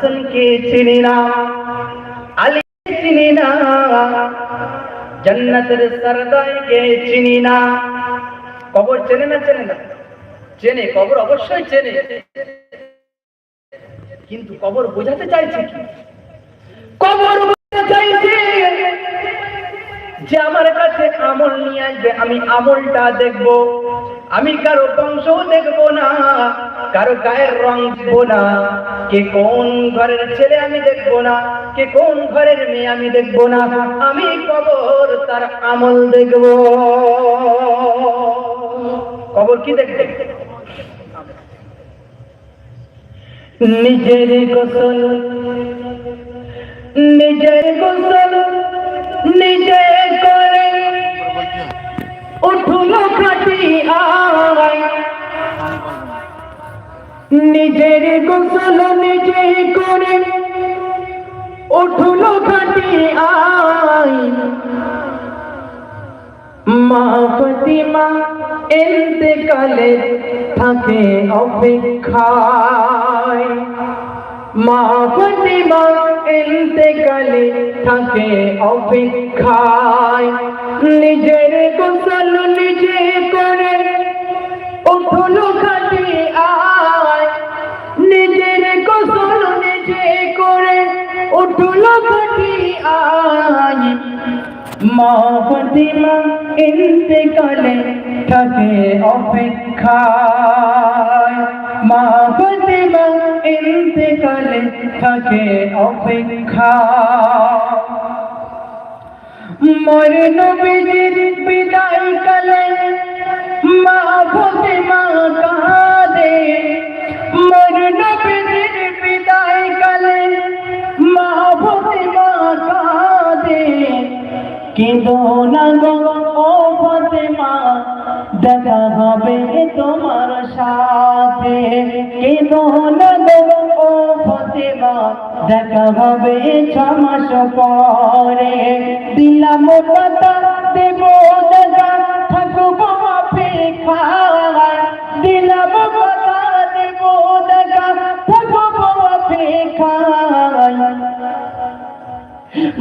হাসানকে চিনি না? আলী চিনি না? জান্নাতের সরদাইকে চিনি না? কবর চেনে না চেনে না? চেনে, কবর অবশ্যই চেনে। কিন্তু কবর বোঝাতে চাইছে কি? কবর বোঝাতে চাইছে যে আমার কাছে আমল নিয়ে আসবে, আমি আমলটা দেখব। আমি কারও বংশ দেখব না, কারও গায়ের রং দেখব না। কে কোন ঘরের ছেলে আমি দেখব না, কে কোন ঘরের মেয়ে আমি দেখব না। আমি কবর তার আমল দেখব। কবর কি দেখবে? নিজের গোসল নিজের গোসল নিজে উঠুল আয় নিজের গোসল নিজে করে উঠুল খাটি আয় মা ফতিমা এতেকালে থাকে অপেক্ষায়। মা ফতিমা এতেকালে থাকে অপেক্ষায়। নিজের গোসল নিজে করে উঠল খাটি আয়। নিজের গোসল নিজে করে উঠল খাটি আয়। মা ফতিমা ইন্তেকালে থাকে অপেক্ষায়। মা ফতিমা ইন্তেকালে থাকে অপেক্ষা মর নবীজির বিদায় কালে মা ফতিমা কাঁদে। মর নবীজির বিদায় কালে মা ফতিমা কাঁদে। কেঁদো না গো, ও ফতেমা দেখা হবে তোমার সাথে। কেঁদো না গো, ও ফতেমা দেখা হবে পরে।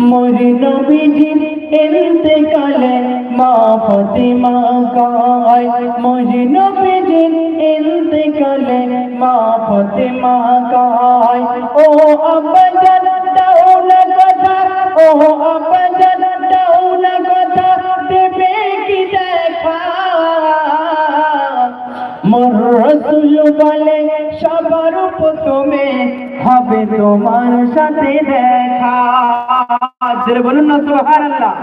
মরি নবীজির ইন্তেকালে মা ফতিমা গায় মরি নবীজির ইন্তেকালে মা ফতিমা গায় ও আব্বাজান দাও না কথা, ও মোর রসুল বলে সবার প্রথমে হবে তোমার সাথে দেখা। বলুন না সুবহানাল্লাহ।